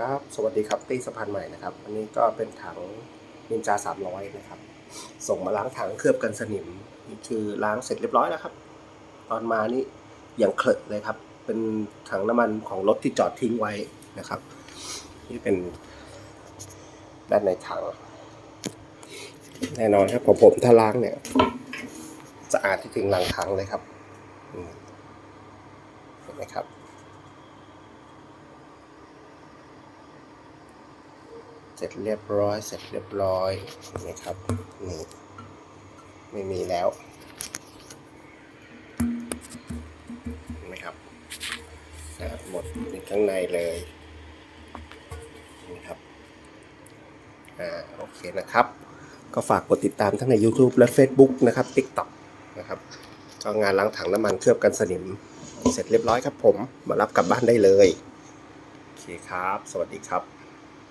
ครับ สวัสดีครับตีสะพานใหม่นะครับอันนี้ก็เป็นถังนินจา300 นะครับ ส่งมาล้างถังเคลือบกันสนิมนี่คือล้างเสร็จเรียบร้อยแล้วครับ ตอนมานี่อย่างเคลอะเลยครับ เป็นถังน้ำมันของรถที่จอดทิ้งไว้นะครับ นี่เป็นด้านในถัง แน่นอนครับของผมถ้าล้างเนี่ยสะอาดที่ถึงหลังถังเลยครับเห็นไหมครับ เสร็จเรียบร้อย เสร็จเรียบร้อยเห็นไหมครับนี่ไม่มีแล้วเห็นไหมครับสะอาดหมดในข้างในเลยนี่ครับอ่าโอเคนะครับ ก็ฝากกดติดตามทั้งใน YouTube และ Facebook นะครับ TikTok นะครับก็งานล้างถังน้ำมันเคลือบกันสนิม เสร็จเรียบร้อยครับผม มารับกลับบ้านได้เลย โอเคครับ สวัสดีครับ